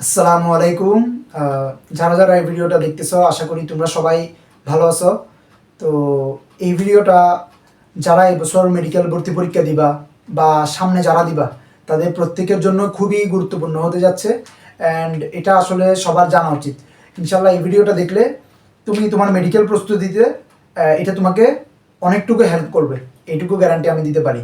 আসসালামু আলাইকুম। যারা যারা এই ভিডিওটা দেখতেছো, আশা করি তোমরা সবাই ভালো আছো। তো এই ভিডিওটা যারা এবছর মেডিকেল ভর্তি পরীক্ষা দিবা বা সামনে যারা দিবা, তাদের প্রত্যেকের জন্য খুবই গুরুত্বপূর্ণ হতে যাচ্ছে। অ্যান্ড এটা আসলে সবার জানা উচিত। ইনশাল্লাহ এই ভিডিওটা দেখলে তুমি তোমার মেডিকেল প্রস্তুতিতে এটা তোমাকে অনেকটুকু হেল্প করবে। এইটুকু গ্যারান্টি আমি দিতে পারি।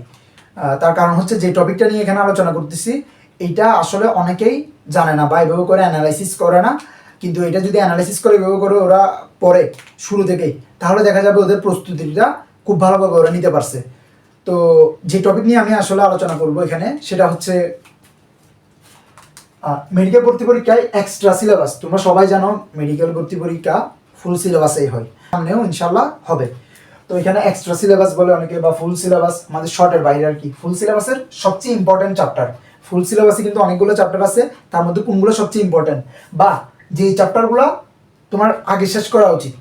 তার কারণ হচ্ছে যে টপিকটা নিয়ে এখানে আলোচনা করতেছি এইটা আসলে অনেকেই জানে না বা এভাবে করে অ্যানালাইসিস করে না। কিন্তু এটা যদি অ্যানালাইসিস করে, এভাবে করে ওরা পড়ে শুরু থেকেই, তাহলে দেখা যাবে ওদের প্রস্তুতিটা খুব ভালোভাবে ওরা নিতে পারছে। তো যে টপিক নিয়ে আমি আসলে আলোচনা করব এখানে, সেটা হচ্ছে মেডিকেল ভর্তি পরীক্ষায় এক্সট্রা সিলেবাস তোমরা সবাই জানো মেডিকেল ভর্তি পরীক্ষা ফুল সিলেবাসেই হয়। সামনেও ইনশাল্লাহ হবে। তো এখানে এক্সট্রা সিলেবাস বলে অনেকে বা ফুল সিলেবাস আমাদের শর্টের বাইরে আর কি। ফুল সিলেবাসের সবচেয়ে ইম্পর্টেন্ট চ্যাপ্টার ফুল সিলেবাসে কিন্তু অনেকগুলো চ্যাপ্টার আছে, তার মধ্যে কোনগুলো সবচেয়ে ইম্পর্টেন্ট বা যে চ্যাপ্টারগুলো তোমার আগে শেষ করা উচিত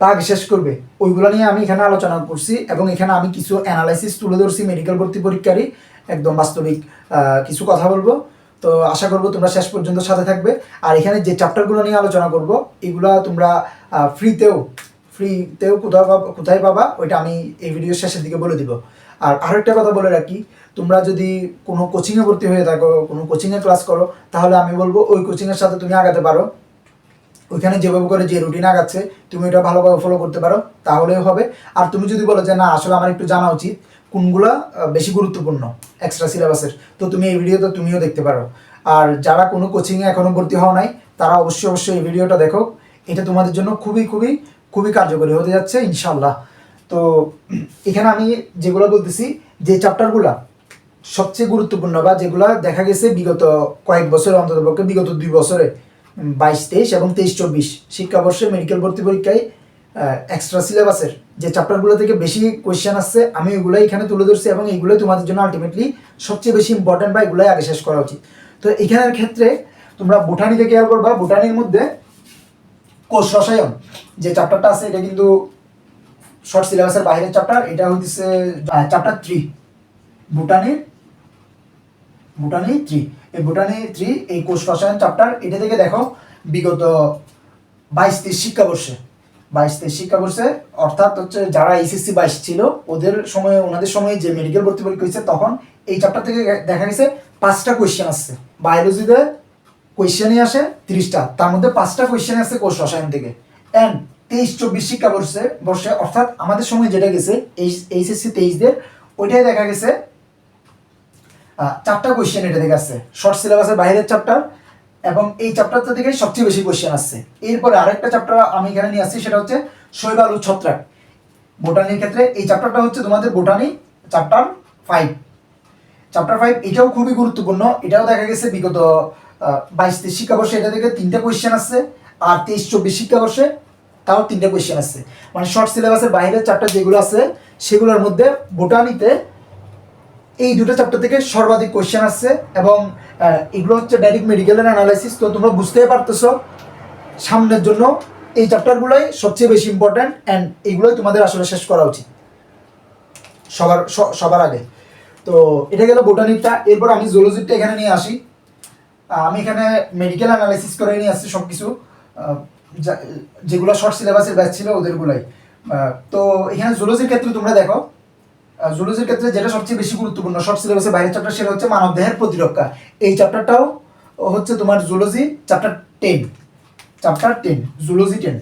তা আগে শেষ করবে, ওইগুলো নিয়ে আমি এখানে আলোচনা করছি এবং এখানে আমি কিছু অ্যানালাইসিস তুলে ধরছি মেডিকেল ভর্তি পরীক্ষারই একদম বাস্তবিক কিছু কথা বলব। তো আশা করব তোমরা শেষ পর্যন্ত সাথে থাকবে। আর এখানে যে চ্যাপ্টারগুলো নিয়ে আলোচনা করব, এগুলা তোমরা ফ্রিতেও ফ্রিতেও কোথাও কোথায় পাবা, ওইটা আমি এই ভিডিওর শেষের দিকে বলে দিব। আর আরেকটা কথা বলে রাখি তোমরা যদি কোনো কোচিংয়ে ভর্তি হয়ে থাকো, কোনো কোচিংয়ে ক্লাস করো, তাহলে আমি বলব ওই কোচিংয়ের সাথে তুমি আগাতে পারো। ওইখানে যেভাবে করে যে রুটিন আগাচ্ছে, তুমি এটা ভালোভাবে ফলো করতে পারো তাহলেও হবে। আর তুমি যদি বলো যে, না, আসলে আমার একটু জানা উচিত, কোনগুলা বেশি গুরুত্বপূর্ণ এক্সট্রা সিলেবাসের তো তুমি এই ভিডিওতে তুমিও দেখতে পারো। আর যারা কোনো কোচিংয়ে এখনও ভর্তি হওয়া নাই, তারা অবশ্যই অবশ্যই এই ভিডিওটা দেখো। এটা তোমাদের জন্য খুবই খুবই খুবই কার্যকরী হতে যাচ্ছে ইনশাল্লাহ তো, এখানে আমি যেগুলো বলতেছি, যে চ্যাপ্টারগুলা সবচেয়ে গুরুত্বপূর্ণ বা যেগুলো দেখা গেছে বিগত কয়েক বছর, অন্তত পক্ষে বিগত দুই বছরে বাইশ, তেইশ এবং তেইশ, চব্বিশ শিক্ষাবর্ষে মেডিকেল ভর্তি পরীক্ষায় এক্সট্রা সিলেবাসের যে চ্যাপ্টারগুলো থেকে বেশি কোয়েশ্চেন আসছে, আমি ওইগুলাই এখানে তুলে ধরছি এবং এইগুলোই তোমাদের জন্য আলটিমেটলি সবচেয়ে বেশি ইম্পর্টেন্ট বা এগুলোই আগে শেষ করা উচিত। তো এখানের ক্ষেত্রে তোমরা বোটানিতে খেয়াল করবা, বোটানির মধ্যে কোষ রসায়ন যে চ্যাপ্টারটা আছে, এটা কিন্তু শর্ট সিলেবাসের বাইরের চ্যাপ্টার এটা হচ্ছে চ্যাপ্টার থ্রি ভুটানির ভুটানি থ্রি এই ভুটানি থ্রি এই কোষ রসায়ন চ্যাপ্টার এটা থেকে দেখো বিগত বাইশ তেইশ শিক্ষাবর্ষে। বাইশ তেইশ শিক্ষাবর্ষে, অর্থাৎ হচ্ছে যারা এইচএসসি বাইশ ছিল, ওদের সময়ে, ওনাদের সময়ে যে মেডিকেল ভর্তি পরীক্ষা হয়েছে, তখন এই চ্যাপ্টার থেকে দেখা গেছে পাঁচটা কোয়েশ্চেন আসছে। বায়োলজিতে কোয়েশ্চেনই আসে তিরিশটা, তার মধ্যে পাঁচটা কোয়েশ্চেন আসছে কোষ রসায়ন থেকে। অ্যান্ড তেইশ চব্বিশ শিক্ষাবর্ষে, বর্ষে, অর্থাৎ আমাদের সময় যেটা গেছে এইচএসসি তেইশদের ওইটাই দেখা গেছে চারটা কোয়েশ্চেন এটা থেকে আসছে। শর্ট সিলেবাসের বাইরের চ্যাপ্টার এবং এই চ্যাপ্টারটা থেকে সবচেয়ে বেশি কোয়েশ্চেন আসছে। এরপরে আরেকটা চ্যাপ্টার আমি এখানে নিয়ে আসছি, সেটা হচ্ছে শৈবাল ও ছত্রাক। বোটানির ক্ষেত্রে এই চ্যাপ্টারটা হচ্ছে তোমাদের botany chapter five chapter five এটাও খুবই গুরুত্বপূর্ণ। এটাও দেখা গেছে বিগত বাইশ তেইশ শিক্ষাবর্ষে এটা থেকে তিনটা কোয়েশ্চেন আসছে আর তেইশ চব্বিশ শিক্ষাবর্ষে তাও তিনটা কোয়েশ্চেন আসছে। মানে শর্ট সিলেবাসের বাইরের চ্যাপ্টার যেগুলো আছে, সেগুলোর মধ্যে বোটানিতে এই দুটো চ্যাপ্টার থেকে সর্বাধিক কোয়েশ্চেন আসছে এবং এগুলো হচ্ছে ডাইরেক্ট মেডিকেলের অ্যানালাইসিস তো তোমরা বুঝতেই পারতেছো। সামনের জন্য এই চ্যাপ্টারগুলোই সবচেয়ে বেশি ইম্পর্ট্যান্ট অ্যান্ড এইগুলোই তোমাদের আসলে শেষ করা উচিত। সবার সবার আগে। তো এটা গেল বোটানিকটা এরপর আমি জুলজিটা এখানে নিয়ে আসি। আমি এখানে মেডিকেল অ্যানালাইসিস করে নিয়ে আসছি সব কিছু যেগুলো শর্ট সিলেবাসের ব্যাচ ছিল ওদেরগুলাই। তো এখানে জুলজির ক্ষেত্রে তোমরা দেখো জুলজির ক্ষেত্রে যেটা সবচেয়ে বেশি গুরুত্বপূর্ণ শর্ট সিলেবাসের বাইরের চ্যাপ্টার সেটা হচ্ছে মানব দেহের প্রতিরক্ষা। এই চ্যাপ্টারটাও হচ্ছে তোমার zoology chapter ten chapter ten zoology ten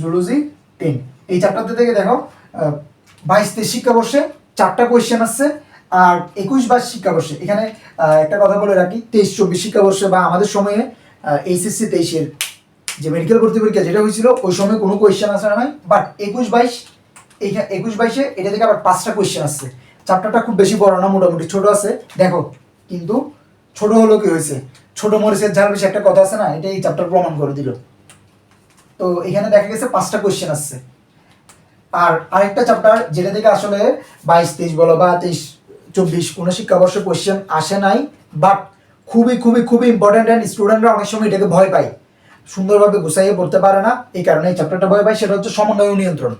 zoology ten এই চ্যাপ্টারটা থেকে দেখো বাইশ তেইশ শিক্ষাবর্ষে চারটা কোয়েশ্চেন আসছে, আর একুশ বাইশ শিক্ষাবর্ষে, এখানে একটা কথা বলে রাখি, তেইশ চব্বিশ শিক্ষাবর্ষে বা আমাদের সময়ে এইচএসসি তেইশের যে মেডিকেল ভর্তি পরীক্ষা যেটা হয়েছিল, ওই সময় কোনো কোয়েশ্চেন আসে না বাট একুশ বাইশ এইখানে একুশ বাইশে, এটা থেকে আবার পাঁচটা কোয়েশ্চেন আসছে। চ্যাপ্টারটা খুব বেশি বড় না, মোটামুটি ছোট আছে। দেখো, কিন্তু ছোট হলো কি হয়েছে? ছোট মরিচের ঝাল বেশি একটা কথা আছে না এটা এই চ্যাপ্টার প্রমাণ করে দিল। তো এখানে দেখা গেছে পাঁচটা কোয়েশ্চেন আসছে। আর আরেকটা চ্যাপ্টার যেটা থেকে আসলে বাইশ, তেইশ বলো বা তেইশ, চব্বিশ, কোনো শিক্ষাবর্ষে কোয়েশ্চেন আসে নাই বাট খুবই খুবই খুবই ইম্পর্টেন্ট অ্যান্ড স্টুডেন্টরা অনেক সময় এটাকে ভয় পায়। সুন্দরভাবে গুছাইয়ে পড়তে পারে না, এই কারণে এই চ্যাপ্টারটা ভয় পায়, সেটা হচ্ছে সমন্বয় নিয়ন্ত্রণ।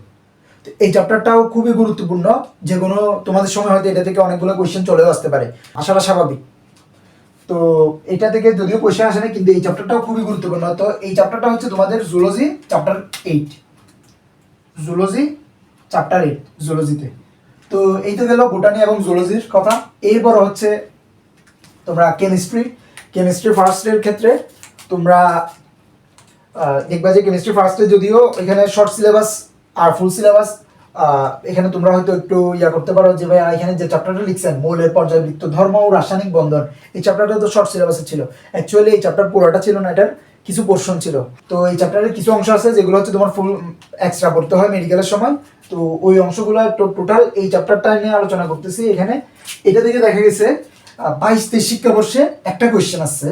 এই চ্যাপ্টারটাও খুবই গুরুত্বপূর্ণ। যে কোনো তোমাদের সময় হয়তো এটা থেকে অনেকগুলো কোয়েশ্চেন চলেও আসতে পারে। আসাটা স্বাভাবিক। তো এটা থেকে যদিও কোয়েশ্চেন আসে না কিন্তু এই চ্যাপ্টারটাও খুবই গুরুত্বপূর্ণ। তো এই চ্যাপ্টারটা হচ্ছে তোমাদের zoology chapter eight zoology chapter eight জুলজিতে তো এই তো গেল বোটানি এবং জুলজির কথা। এরপর হচ্ছে তোমরা কেমিস্ট্রি কেমিস্ট্রি ফার্স্ট এর ক্ষেত্রে তোমরা দেখবা যে কেমিস্ট্রি ফার্স্টে যদিও এখানে শর্ট সিলেবাস আর ফুল সিলেবাস এখানে তোমরা হয়তো একটু ইয়া করতে পারো যে ভাই এখানে যে চ্যাপ্টারটা লিখছেন, মৌলের পর্যায়বৃত্ত ধর্ম ও রাসায়নিক বন্ধন, এই চ্যাপ্টারটা তো শর্ট সিলেবাসে ছিল। অ্যাকচুয়ালি এই চ্যাপ্টার পুরোটা ছিল না, এটার কিছু পোর্শন ছিল। তো এই চ্যাপ্টারের কিছু অংশ আছে যেগুলো হচ্ছে তোমার ফুল এক্সট্রা পড়তে হয় মেডিকেলের সময়। তো ওই অংশগুলো টোটাল এই চ্যাপ্টারটা নিয়ে আলোচনা করতেছি। এখানে এটা থেকে দেখা গেছে বাইশ তেইশ শিক্ষাবর্ষে একটা কোয়েশ্চেন আসছে,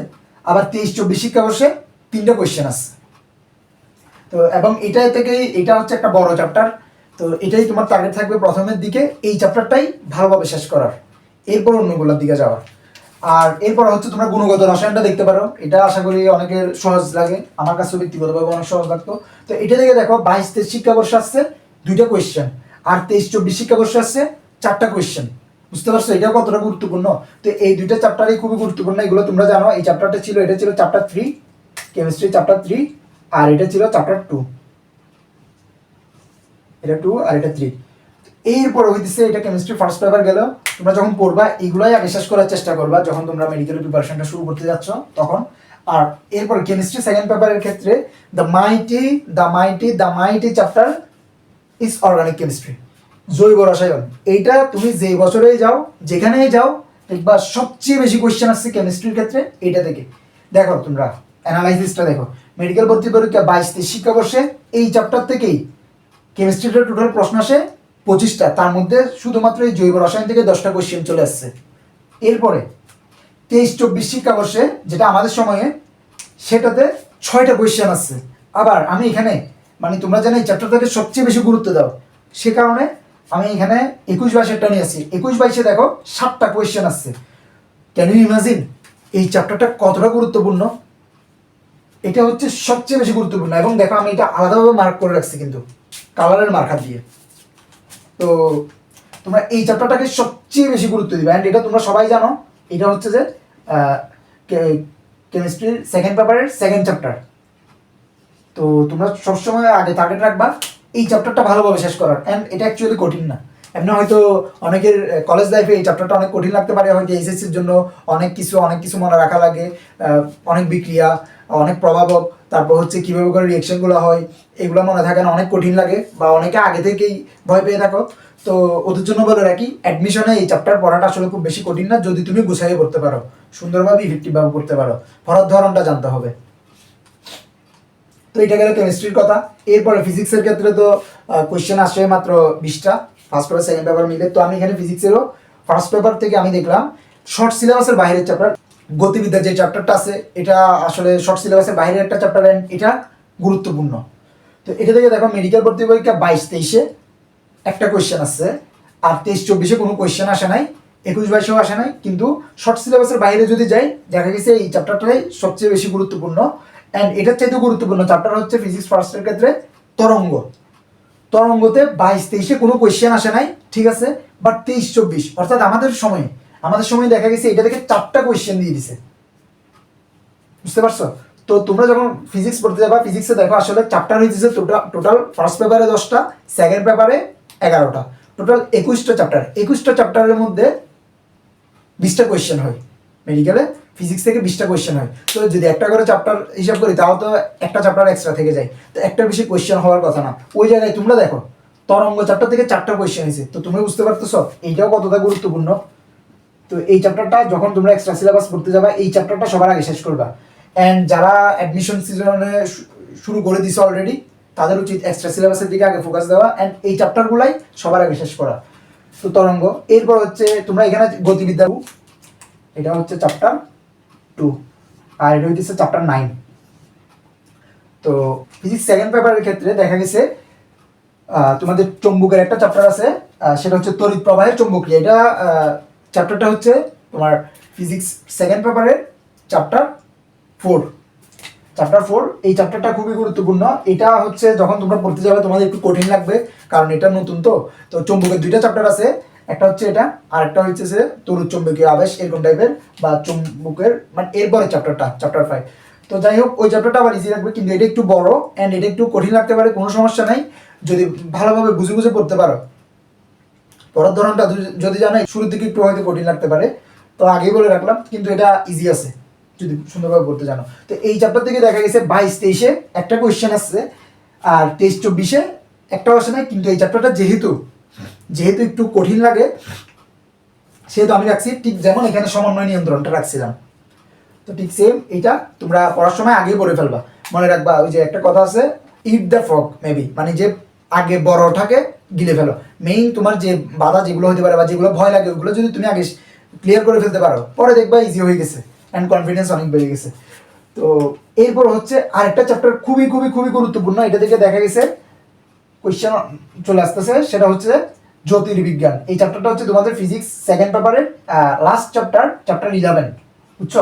আবার তেইশ চব্বিশ শিক্ষাবর্ষে তিনটা কোয়েশ্চেন আসছে। তো, এবং এটা থেকেই, এটা হচ্ছে একটা বড় চ্যাপ্টার তো, এটাই তোমার টার্গেট থাকবে প্রথমের দিকে। এই চ্যাপ্টারটাই ভালোভাবে শেষ করার। এরপর অন্যগুলোর দিকে যাওয়ার। আর এরপর হচ্ছে তোমরা গুণগত রসায়নটা দেখতে পারো। এটা আশা করি অনেকের সহজ লাগে। আমার কাছে ব্যক্তিগতভাবে অনেক সহজ লাগতো। তো, এটা থেকে দেখো, বাইশ, তেইশ শিক্ষাবর্ষ আসছে, দুইটা কোয়েশ্চেন আর তেইশ, চব্বিশ শিক্ষাবর্ষ আসছে, চারটা কোয়েশ্চেন বুঝতে পারছ? এটা কতটা গুরুত্বপূর্ণ? তো, এই দুইটা চ্যাপ্টারই খুবই গুরুত্বপূর্ণ। এগুলো তোমরা জানো, এই চ্যাপ্টারটা ছিল, এটা ছিল chapter three chemistry chapter three আর এটা ছিল চ্যাপ্টার টু এটা টু আর এটা থ্রি এরপর হইতেছে এটা কেমিস্ট্রি ফার্স্ট পেপার গেল। তোমরা যখন পড়বা, এগুলাই আগে শেষ করার চেষ্টা করবা, যখন তোমরা মেডিকেল প্রিপারেশনটা শুরু করতে যাচ্ছ তখন। আর এরপর কেমিস্ট্রি সেকেন্ড পেপারের ক্ষেত্রে the mighty the mighty the mighty chapter is organic chemistry জৈব রসায়ন। এইটা তুমি যেই বছরেই যাও, যেখানেই যাও, দেখবা সবচেয়ে বেশি কোয়েশ্চেন আসছে কেমিস্ট্রির ক্ষেত্রে, এইটা থেকে। দেখো তোমরা অ্যানালাইসিসটা দেখো। মেডিকেল ভর্তি পরীক্ষা বাইশ তেইশ শিক্ষাবর্ষে এই চ্যাপ্টার থেকেই কেমিস্ট্রিটা টোটাল প্রশ্ন আসে পঁচিশটা। তার মধ্যে শুধুমাত্র এই জৈব রসায়ন থেকে দশটা কোয়েশ্চেন চলে আসছে। এরপরে তেইশ চব্বিশ শিক্ষাবর্ষে যেটা আমাদের সময়ে, সেটাতে ছয়টা কোয়েশ্চেন আসছে। আবার আমি এখানে মানে তোমরা জানো এই চ্যাপ্টারটাকে সবচেয়ে বেশি গুরুত্ব দাও। সে কারণে আমি এখানে একুশ বাইশেরটা নিয়ে আসছি। একুশ বাইশে দেখো সাতটা কোয়েশ্চেন আসছে। ক্যান ইউ ইমাজিন এই চ্যাপ্টারটা কতটা গুরুত্বপূর্ণ? এটা হচ্ছে সবচেয়ে বেশি গুরুত্বপূর্ণ। এবং দেখো, আমি এটা আলাদাভাবে মার্ক করে রাখছি কিন্তু কালারের মার্কার দিয়ে। তো, তোমরা এই চ্যাপ্টারটাকে সবচেয়ে বেশি গুরুত্ব দিবে। অ্যান্ড এটা তোমরা সবাই জানো, এটা হচ্ছে যে কেমিস্ট্রির সেকেন্ড পেপারের সেকেন্ড চ্যাপ্টার তো তোমরা সবসময় আগে টার্গেট রাখবা, এই চ্যাপ্টারটা ভালোভাবে শেষ করার। অ্যান্ড এটা অ্যাকচুয়ালি কঠিন না। এমনি হয়তো অনেকের কলেজ লাইফে এই চ্যাপ্টারটা অনেক কঠিন লাগতে পারে, হয়তো এইচএসসির জন্য অনেক কিছু অনেক কিছু মনে রাখা লাগে অনেক বিক্রিয়া, অনেক প্রভাবক, তারপর হচ্ছে কীভাবে করে রিয়েকশনগুলো হয়, এগুলো মনে থাকে না অনেক কঠিন লাগে, বা অনেকে আগে থেকেই ভয় পেয়ে থাকো। তো ওদের জন্য বলে রাখি অ্যাডমিশনে এই চ্যাপ্টার পড়াটা আসলে খুব বেশি কঠিন না, যদি তুমি গুছাইয়ে পড়তে পারো, সুন্দরভাবে ইফেক্টিভভাবে পড়তে পারো পড়ার ধরনটা জানতে হবে। তো এটা গেল কেমিস্ট্রির কথা, এরপরে ফিজিক্সের ক্ষেত্রে তো কোয়েশ্চেন আসে মাত্র বিশটা। ফার্স্ট পেপার সেকেন্ড পেপার মিলে, তো আমি এখানে ফিজিক্সেরও ফার্স্ট পেপার থেকে আমি দেখলাম শর্ট সিলেবাসের বাইরের চ্যাপ্টার গতিবিদ্যার যে চ্যাপ্টারটা আছে, এটা আসলে শর্ট সিলেবাসের বাইরের একটা চ্যাপ্টার অ্যান্ড এটা গুরুত্বপূর্ণ। তো এটা থেকে দেখো মেডিকেল ভর্তি পরীক্ষা বাইশ তেইশে একটা কোয়েশ্চেন আসছে আর তেইশ চব্বিশে কোনো কোয়েশ্চেন আসে নাই, একুশ বাইশেও আসে নাই, কিন্তু শর্ট সিলেবাসের বাইরে যদি যাই, দেখা গেছে এই চ্যাপ্টারটাই সবচেয়ে বেশি গুরুত্বপূর্ণ। অ্যান্ড এটার চাইতে গুরুত্বপূর্ণ চ্যাপ্টার হচ্ছে ফিজিক্স ফার্স্টের ক্ষেত্রে তরঙ্গ। তরঙ্গতে বাইশ, তেইশে কোনো কোয়েশ্চেন আসে নাই, ঠিক আছে? বাট তেইশ, চব্বিশ, অর্থাৎ আমাদের সময়ে, আমাদের সময় দেখা গেছে, এটা থেকে চারটা কোয়েশ্চেন দিয়ে দিছে। বুঝতে পারছ? তো তোমরা যখন ফিজিক্স পড়তে যাবা ফিজিক্সে দেখো আসলে চ্যাপ্টার হয়েছে টোটাল ফার্স্ট পেপারে দশটা সেকেন্ড পেপারে এগারোটা। টোটাল একুশটা চ্যাপ্টার একুশটা চ্যাপ্টারের মধ্যে বিশটা কোয়েশ্চেন হয় মেডিকেলে ফিজিক্স থেকে বিশটা কোয়েশ্চেন হয়। তো যদি একটা করে চ্যাপ্টার হিসাব করি, তাও তো একটা চ্যাপ্টার এক্সট্রা থেকে যায়। তো একটা বেশি কোয়েশ্চেন হওয়ার কথা না। ওই জায়গায় তোমরা দেখো, তরঙ্গ চ্যাপ্টার থেকে চারটা কোয়েশ্চেন হয়েছে। তো তুমি বুঝতে পারতেছ, এইটাও কতটা গুরুত্বপূর্ণ? তো এই চ্যাপ্টারটা যখন তোমরা এক্সট্রা সিলেবাস পড়তে যাবা, এই চ্যাপ্টারটা সবার আগে শেষ করবা। অ্যান্ড যারা অ্যাডমিশন সিজনে শুরু করে দিছে অলরেডি তাদের উচিত এক্সট্রা সিলেবাসের দিকে আগে ফোকাস দেওয়া। অ্যান্ড এই চ্যাপ্টারগুলাই সবার আগে শেষ করা। তো তরঙ্গ, এরপর হচ্ছে তোমরা এখানে গতিবিদ্যা এটা হচ্ছে চ্যাপ্টার টু আর এটা হচ্ছে চ্যাপ্টার নাইন তো ফিজিক্স সেকেন্ড পেপারের ক্ষেত্রে দেখা গেছে তোমাদের চম্বুকের একটা চ্যাপ্টার আছে সেটা হচ্ছে তড়িৎ প্রবাহের চৌম্বকীয়। এটা চ্যাপ্টারটা হচ্ছে তোমার ফিজিক্স সেকেন্ড পেপারের চ্যাপ্টার ফোর চ্যাপ্টার ফোর এই চ্যাপ্টারটা খুবই গুরুত্বপূর্ণ। এটা হচ্ছে যখন তোমরা পড়তে যাবে, তোমাদের একটু কঠিন লাগবে, কারণ এটা নতুন তো। তো চম্বুকের দুইটা চ্যাপ্টার আছে একটা হচ্ছে এটা আর একটা হচ্ছে যে তরুণ চুম্বকীয় আবেশ, এরকম টাইপের বা চুম্বকের মানে এরপরে চ্যাপ্টারটা চ্যাপ্টার ফাইভ তো যাই হোক, ওই চ্যাপ্টারটা আবার ইজি লাগবে, কিন্তু এটা একটু বড় অ্যান্ড এটা একটু কঠিন লাগতে পারে, কোনো সমস্যা নাই। যদি ভালোভাবে বুঝে বুঝে পড়তে পারো। পড়ার ধরনটা যদি- জানো, শুরুর দিকে একটু হয়তো কঠিন লাগতে পারে। তো আগেই বলে রাখলাম, কিন্তু এটা ইজি আছে, যদি সুন্দরভাবে পড়তে জানো। তো এই চ্যাপ্টার থেকে দেখা গেছে বাইশ তেইশে একটা কোয়েশ্চেন আসছে, আর তেইশ চব্বিশে একটাও আসে নাই, কিন্তু এই চ্যাপ্টারটা যেহেতু যেহেতু একটু কঠিন লাগে, সেহেতু আমি রাখছি, ঠিক যেমন এখানে সমন্বয় নিয়ন্ত্রণটা রাখছিলাম। তো ঠিক সেম এটা তোমরা পড়ার সময় আগেই পড়ে ফেলবা। মনে রাখবা, ওই যে একটা কথা আছে ইট দ্য ফ্রগ মেবি মানে যে আগে বড়টাকে গিলে ফেলো। মেইন তোমার যে বাধা যেগুলো হতে পারে বা যেগুলো ভয় লাগে, ওগুলো যদি তুমি আগে ক্লিয়ার করে ফেলতে পারো, পরে দেখবা ইজি হয়ে গেছে অ্যান্ড কনফিডেন্স অনেক বেড়ে গেছে। তো এরপর হচ্ছে আরেকটা চ্যাপ্টার খুবই খুবই খুবই গুরুত্বপূর্ণ, এটা থেকে দেখা গেছে কোয়েশ্চেন চলে আসতেছে, সেটা হচ্ছে জ্যোতির্বিজ্ঞান। এই চ্যাপ্টারটা হচ্ছে তোমাদের ফিজিক্স সেকেন্ড পেপারের লাস্ট চ্যাপ্টার চ্যাপ্টার ইলেভেন বুঝছ?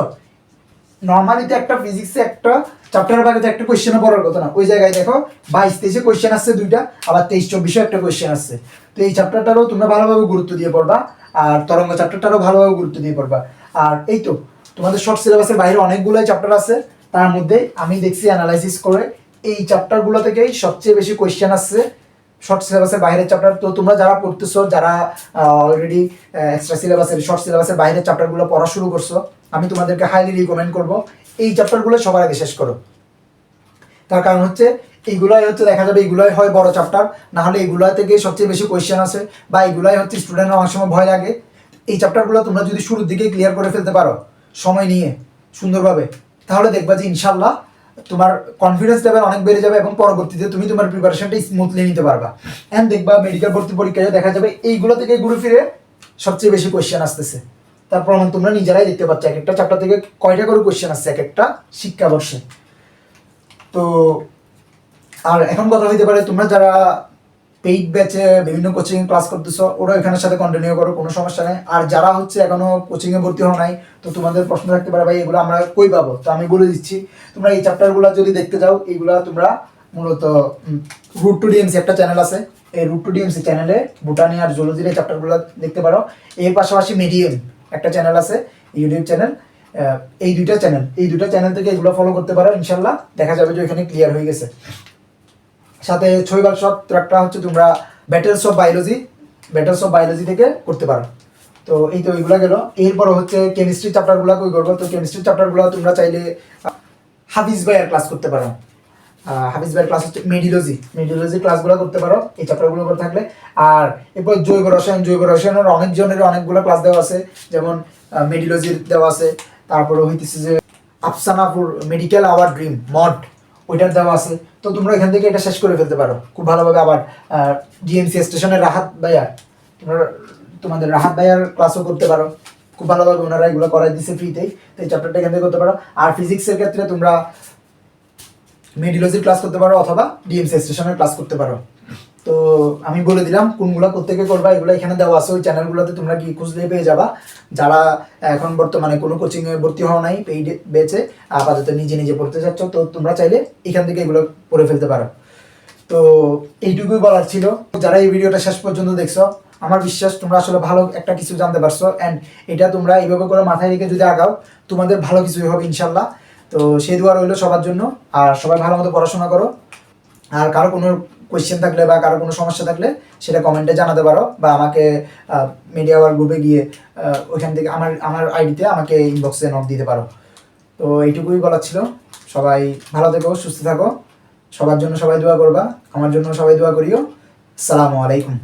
নর্মালি তো একটা ফিজিক্সে একটা চ্যাপ্টারের বাকি তো একটা কোয়েশ্চেনে পড়ার কথা না। ওই জায়গায় দেখো, বাইশ তেইশে কোয়েশ্চেন আসছে দুইটা, আবার তেইশ চব্বিশে একটা কোয়েশ্চেন আসছে। তো এই চ্যাপ্টারটারও তোমরা ভালোভাবে গুরুত্ব দিয়ে পড়বা, আর তরঙ্গ চ্যাপ্টারটারও ভালোভাবে গুরুত্ব দিয়ে পড়বা। আর এই তো, তোমাদের শর্ট সিলেবাসের বাইরে অনেকগুলোই চ্যাপ্টার আছে। তার মধ্যে আমি দেখছি অ্যানালাইসিস করে, এই চ্যাপ্টারগুলো থেকেই সবচেয়ে বেশি কোয়েশ্চেন আসছে শর্ট সিলেবাসের বাইরের চ্যাপ্টার তো তোমরা যারা পড়তেছো, যারা অলরেডি এক্সট্রা সিলেবাসের শর্ট সিলেবাসের বাইরের চ্যাপ্টারগুলো পড়া শুরু করছ, আমি তোমাদেরকে হাইলি রিকমেন্ড করব, এই চ্যাপ্টারগুলো সবার আগে শেষ করো। তার কারণ হচ্ছে, এইগুলাই হচ্ছে দেখা যাবে, এইগুলাই হয় বড় চ্যাপ্টার না হলে এইগুলা থেকে সবচেয়ে বেশি কোয়েশ্চেন আছে বা এইগুলাই হচ্ছে স্টুডেন্টরা অনেক সময় ভয় লাগে। এই চ্যাপ্টারগুলো তোমরা যদি শুরুর দিকে ক্লিয়ার করে ফেলতে পারো, সময় নিয়ে, সুন্দরভাবে, তাহলে দেখবা যে ইনশাল্লাহ তোমার কনফিডেন্স লেভেল অনেক বেড়ে যাবে এবং পরবর্তীতে তুমি তোমার প্রিপারেশনটা স্মুথলি নিতে পারবা। অ্যান্ড দেখবা মেডিকেল ভর্তি পরীক্ষায় দেখা যাবে এইগুলো থেকে ঘুরে ফিরে সবচেয়ে বেশি কোয়েশ্চেন আসতেছে। তার প্রমাণ তোমরা নিজেরাই দেখতে পাচ্ছ। এক একটা চ্যাপ্টার থেকে কয়টা করে কোয়েশ্চেন আসছে? এক একটা শিক্ষাবর্ষে। তো, আর এখন কথা হইতে পারে তোমরা যারা পেইড ব্যাচে বিভিন্ন কোচিং ক্লাস করতেছো ওরা এখানের সাথে কন্টিনিউ করো, কোনো সমস্যা নেই। আর যারা হচ্ছে এখনও কোচিং এ ভর্তি হও নাই, তো তোমাদের প্রশ্ন থাকতে পারে, ভাই, এগুলো আমরা কই পাবো? তো আমি বলে দিচ্ছি, তোমরা এই চ্যাপ্টারগুলো যদি দেখতে যাও এইগুলা তোমরা মূলত রুট টু ডিএমসি একটা চ্যানেল আছে। এই রুট টু ডিএমসি চ্যানেলে ভুটানি আর জুলজির এই চ্যাপ্টারগুলো দেখতে পারো। এর পাশাপাশি মিডিয়াম একটা চ্যানেল আছে ইউটিউব চ্যানেল এই দুইটা চ্যানেল এই দুইটা চ্যানেল থেকে এগুলো ফলো করতে পারো ইনশাল্লাহ দেখা যাবে যে এখানে ক্লিয়ার হয়ে গেছে। সাথে ছয়বার সব ট্র্যাকটা হচ্ছে তোমরা battles of biology battles of biology থেকে করতে পারো। তো এই তো ওইগুলো গেল। এরপর হচ্ছে কেমিস্ট্রি চ্যাপ্টারগুলো কই করব? তো কেমিস্ট্রি চ্যাপ্টারগুলো তোমরা চাইলে হাফিজ ভাইয়ের ক্লাস করতে পারো। হাফিজ ভাইয়ের ক্লাস হচ্ছে মেডিলজি মেডিওলজি ক্লাসগুলো করতে পারো, এই চ্যাপ্টারগুলো করে থাকলে। আর এরপর জৈব রসায়ন, জৈব রসায়নের অনেকজনের অনেকগুলো ক্লাস দেওয়া আছে। যেমন মেডিলজির দেওয়া আছে। তারপরে হইতেছে যে Afsanapur medical our dream mod, ওইটার দেওয়া আছে। তো তোমরা এখান থেকে এটা শেষ করে ফেলতে পারো। খুব ভালোভাবে আবার ডিএমসি স্টেশনের রাহাত ভাইয়া, তোমরা তোমাদের রাহাত ভাইয়ার ক্লাসও করতে পারো। খুব ভালোভাবে ওনারা এগুলো করাই দিচ্ছে ফ্রিতেই তো এই চ্যাপ্টারটা এখান থেকে করতে পারো। আর ফিজিক্সের ক্ষেত্রে তোমরা মেডিলজির ক্লাস করতে পারো অথবা ডিএমসি স্টেশনের ক্লাস করতে পারো। তো আমি বলে দিলাম কোনগুলো কোথেকে করবা, এগুলো এখানে দেওয়া আছে, ওই চ্যানেলগুলোতে তোমরা কি খুঁজলে পেয়ে যাবা। যারা এখন বর্তমানে কোনো কোচিংয়ে ভর্তি হওয়া নাই, পেইড বেচে, আপাতত নিজে নিজে পড়তে চাচ্ছ, তো তোমরা চাইলে এখান থেকে এগুলো পড়ে ফেলতে পারো। তো এইটুকুই বলার ছিল। যারা এই ভিডিওটা শেষ পর্যন্ত দেখছ, আমার বিশ্বাস তোমরা আসলে ভালো একটা কিছু জানতে পারছ অ্যান্ড এটা তোমরা এইভাবে করে মাথায় রেখে যদি আগাও, তোমাদের ভালো কিছুই হবে ইনশাল্লাহ তো সেই দোয়া রইল সবার জন্য, আর সবাই ভালো মতো পড়াশোনা করো। আর কারও কোনো কোয়েশ্চেন থাকলে বা কারও কোনো সমস্যা থাকলে সেটা কমেন্টে জানাতে পারো বা আমাকে মিডিয়া ওয়ার গ্রুপে গিয়ে ওইখান থেকে আমার আমার আইডিতে আমাকে ইনবক্সে নোট দিতে পারো। তো এইটুকুই বলার ছিল। সবাই ভালো থেকো, সুস্থ থাকো। সবার জন্য সবাই দোয়া করবা। আমার জন্য সবাই দোয়া করিও। সালামু আলাইকুম।